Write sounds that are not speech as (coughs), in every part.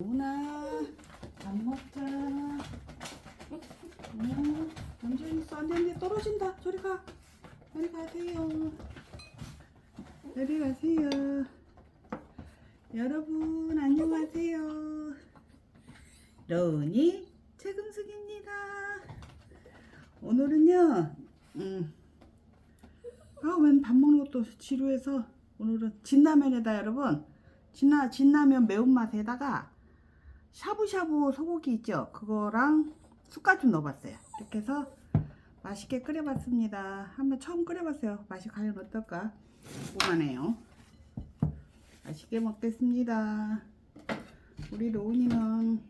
오나 밥 먹자. 응, 완전히 있어. 안 돼, 안 돼. 떨어진다. 저리 가. 저리 가세요. 저리 가세요. 여러분, 안녕하세요. 러은이 최금숙입니다. 오늘은요, 음, 아, 웬밥 먹는 것도 지루해서 오늘은 진라면에다 여러분, 진라, 진라면 매운맛에다가 샤브샤브 소고기 있죠? 그거랑 쑥갓 좀 넣어봤어요. 이렇게 해서 맛있게 끓여봤습니다. 한번 처음 끓여봤어요. 맛이 과연 어떨까? 궁금하네요. 맛있게 먹겠습니다. 우리 로운이는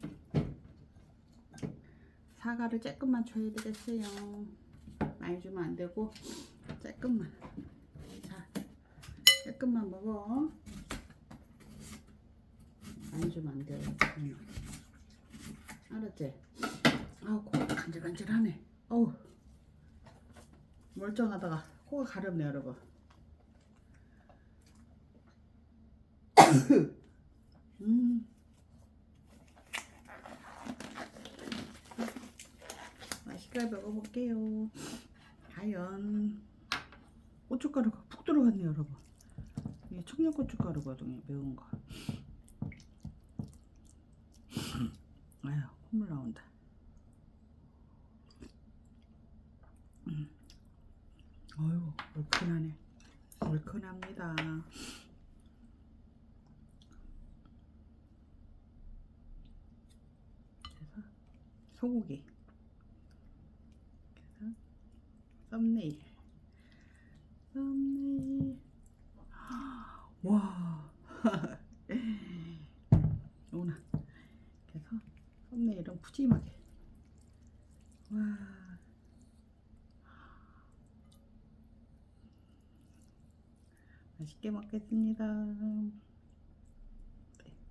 사과를 조금만 줘야 되겠어요. 많이 주면 안 되고 조금만. 자, 조금만 먹어. 많이 주면 안. 응. 알았지? 아우 코가 간질간질하네. 어우 멀쩡하다가 코가 가렵네 여러분. (coughs) 음. 맛있게 먹어볼게요. 과연 고춧가루가 푹 들어갔네요 여러분. 이게 청양고춧가루거든요 매운 거. 아유 콧물 나온다. 음. 어휴 얼큰하네. 얼큰합니다. 그래서 소고기. 그래서 썸네일. 썸네일. (gasps) 와. (laughs) 오나. 그래서 푸짐하게. 와. 맛있게 먹겠습니다. 네,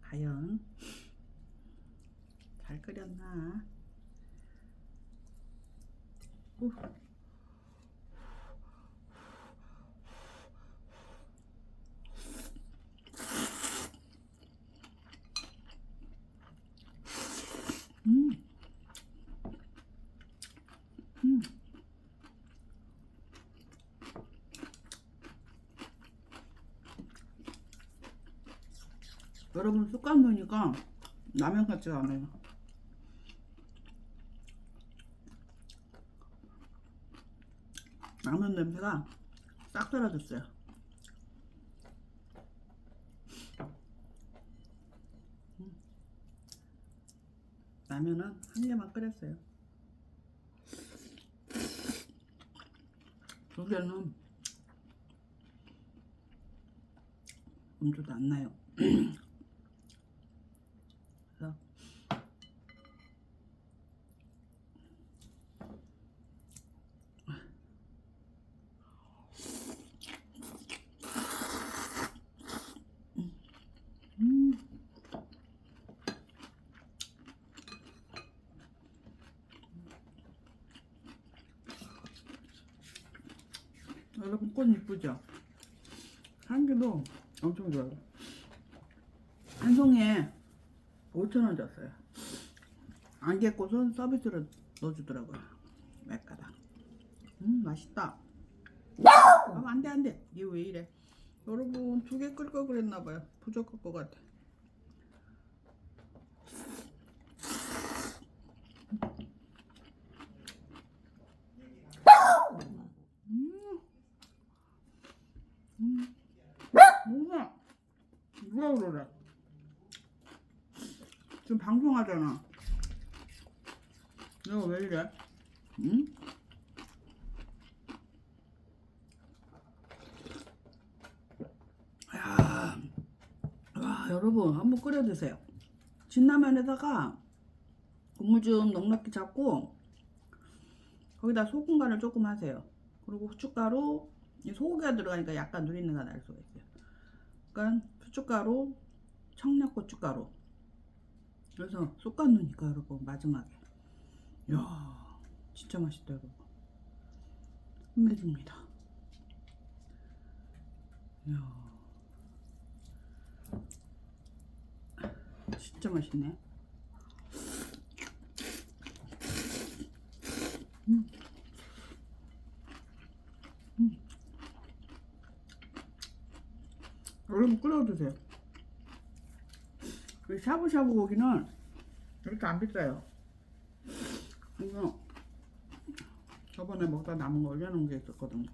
과연 잘 끓였나? 오. 음. 음. 여러분 쑥갓 넣으니까 라면 같지가 않아요. 라면 냄새가 싹 사라졌어요. 음. 라면은 한 개만 끓였어요. 두 개는 (sniffs) 음주도 안 나요. (sniffs) 그래서 음. 여러분 꽃 이쁘죠? 향기도 엄청 좋아요. 한 송이에 5천원 줬어요. 안개꽃은 서비스로 넣어주더라고요. 몇 가닥. 음, 맛있다. 아, 안 돼, 안 돼. 이게 왜 이래? 여러분, 두 개 끌 걸 그랬나봐요. 부족할 것 같아. 음. 음. 뭐야? 그러래? 지금 방송하잖아. 내가 왜 이래? 응? 야, 와 여러분 한번 끓여 드세요. 진라면에다가 국물 좀 넉넉히 잡고 거기다 소금 간을 조금 하세요. 그리고 후춧가루, 이 소고기가 들어가니까 약간 누린내가 날 수가 있어요. 그러니까 후춧가루, 청양 고춧가루. 그래서 쑥갓 넣으니까 여러분 마지막에 이야 진짜 맛있다 여러분 끝내줍니다 이야 진짜 맛있네. 여러분 끓여 드세요. 이 샤브샤브 고기는 이렇게 안 비싸요. 이거 저번에 먹다 남은 거 올려놓은 게 있었거든요.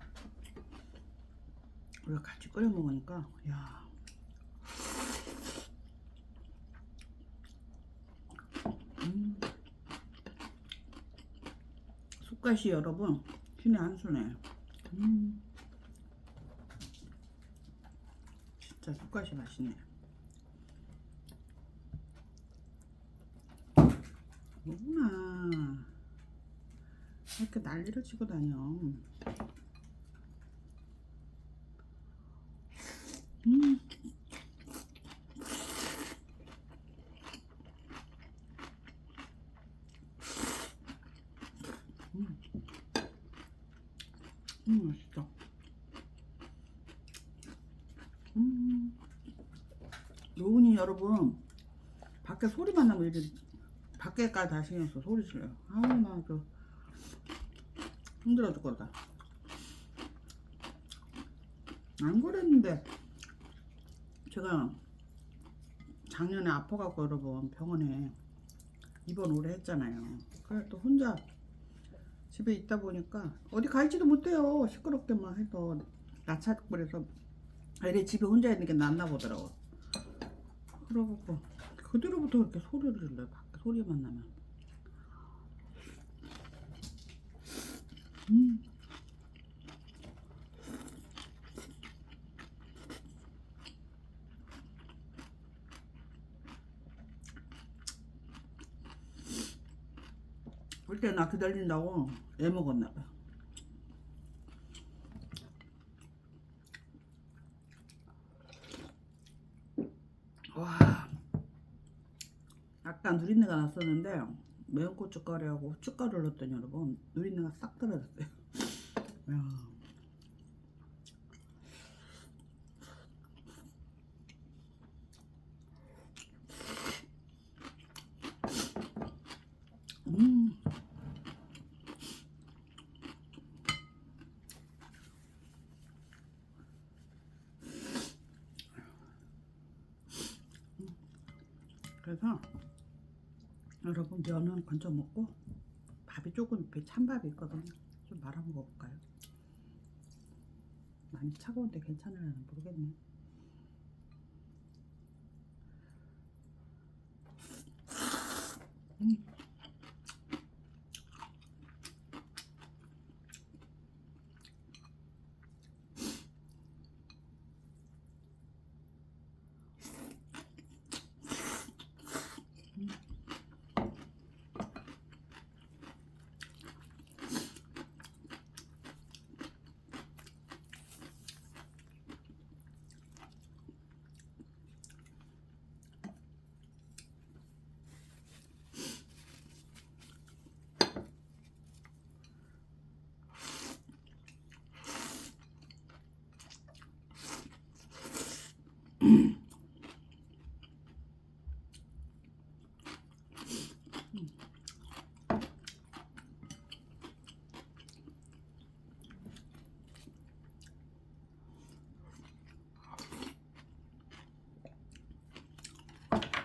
우리가 같이 끓여 먹으니까 야. 음. 쑥갓이 여러분 신의 한 수네. 음. 진짜 쑥갓이 맛있네. 뭐구나. 이렇게 난리를 치고 다녀. 음. 음. 음, 맛있다. 음. 노은이 여러분, 밖에 소리만 나면 이제 밖에까지 다 신경 써 소리 질러요. 아우, 나그 힘들어 죽겠다. 안 그랬는데 제가 작년에 아파갖고 여러분 병원에 입원 오래 했잖아요. 그래 또 혼자 집에 있다 보니까 어디 가지도 못해요. 시끄럽게만 해서 나차버려서 애들 집에 혼자 있는 게 낫나 보더라고. 그러고 그대로부터 이렇게 소리를 질러요. 밖에 소리만 나면. 음. 그때 나 기다린다고 애 먹었나 봐. 와, 아까 누린내가 났었는데 매운 고춧가루하고 후춧가루를 넣었더니 여러분 누린내가 싹 떨어졌어요. (laughs) 야. 음. 그래서 여러분 면은 건져 먹고 밥이 조금 옆에 찬밥이 있거든요. 좀 말아 먹어볼까요? 많이 차가운데 괜찮으려나 모르겠네. 음.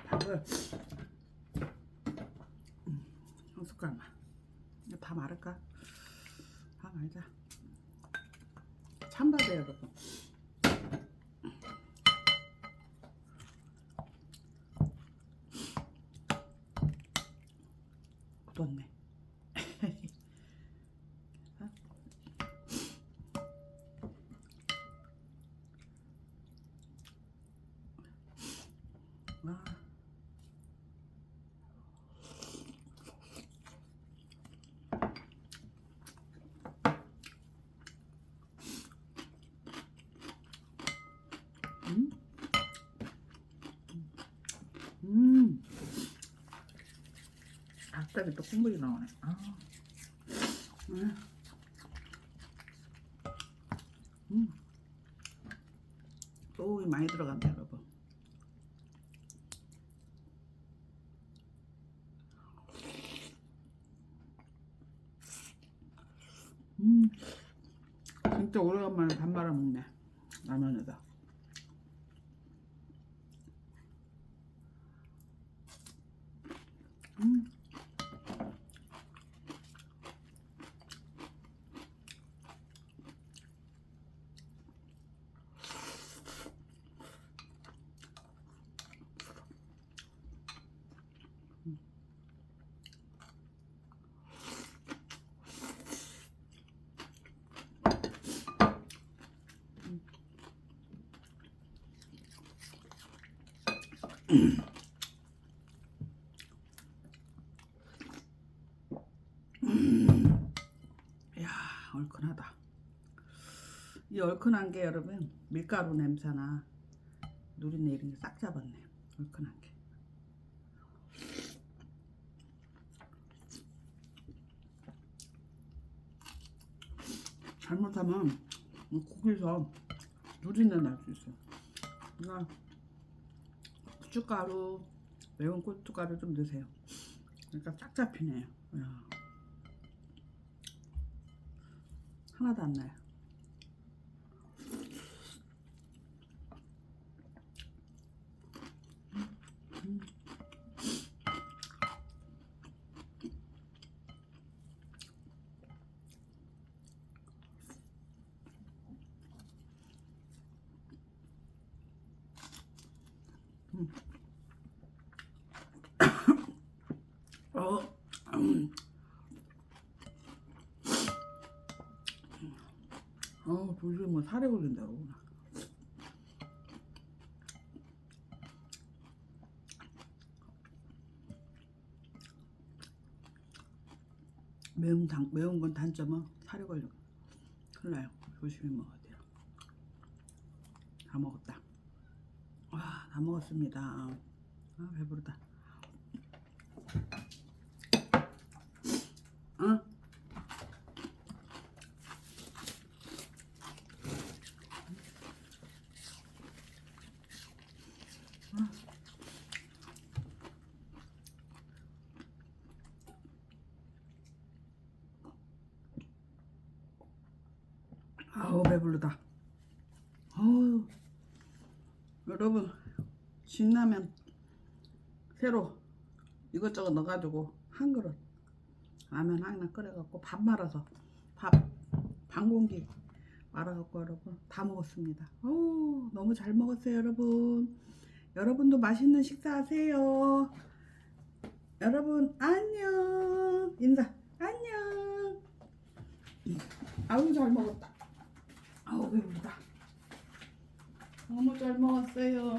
밥을 음, 한 숟갈만 다 말을까? 다 말자. 찬밥이에요 여 갑자기 또 국물이 나오네. 아. 음. 음. 소고기 많이 들어간다, 여러분. 음. 진짜 오래간만에 밥 말아 먹네. 라면에다. 음. 이야 얼큰하다. 이 얼큰한 게 여러분 밀가루 냄새나 누린내 이런 게 싹 잡았네. 얼큰한 게. 잘못하면 이 고기에서 누린내 날 수 있어. 그러니까 고춧가루, 매운 고춧가루 좀 넣으세요. 그러니까 싹 잡히네요. 이야. 하나도 안 나요. 어, 음. 어, 도저히 뭐 살에 걸린다고. 매운 당, 매운 건 단점은 살에 걸려. 큰일 나요. 조심히 먹어야 돼요. 다 먹었다. 와, 다 먹었습니다. 아, 배부르다. 응? 아우 배부르다. 어우 여러분 진라면 새로 이것저것 넣어가지고 한 그릇 라면 하나 끓여갖고 밥 말아서 밥 반 공기 말아갖고 여러분 다 먹었습니다. 어우 너무 잘 먹었어요 여러분. 여러분도 맛있는 식사하세요. 여러분 안녕 인사 안녕. 아우 잘 먹었다. 아우 배부르다. 너무 잘 먹었어요.